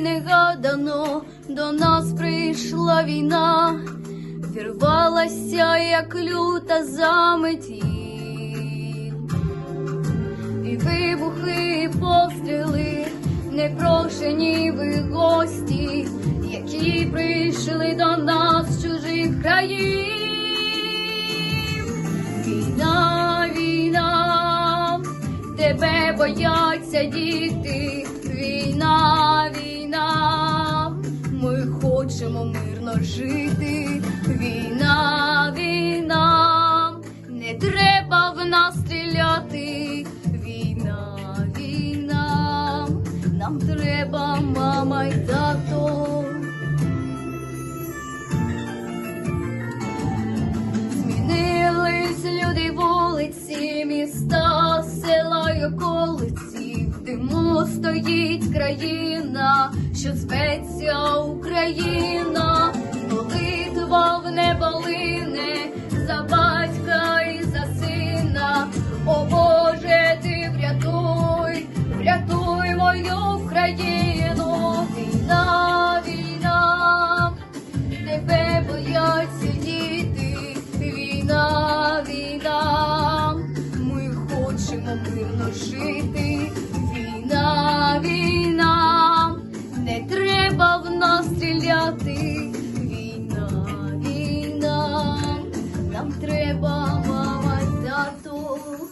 невигадано до нас прийшла війна, вірвалася, як люта заметіль. І вибухи, і постріли, непрошені ви гості, які прийшли до нас з чужих країн. Війна, війна, тебе бояться діти. Війна, війна, ми хочемо мирно жити. Війна, війна, не треба в нас стріляти. Війна, війна, нам треба мама й тато. Змінились люди вулиці, міста, села й околиці. Диму стоїть країна, що зветься Україна. Молитва в небо лине за батька і за сина. О Боже, ти врятуй, врятуй мою Україну. Війна, війна, тебе бояться діти, війна, війна, ми хочемо мирно жити, babama dato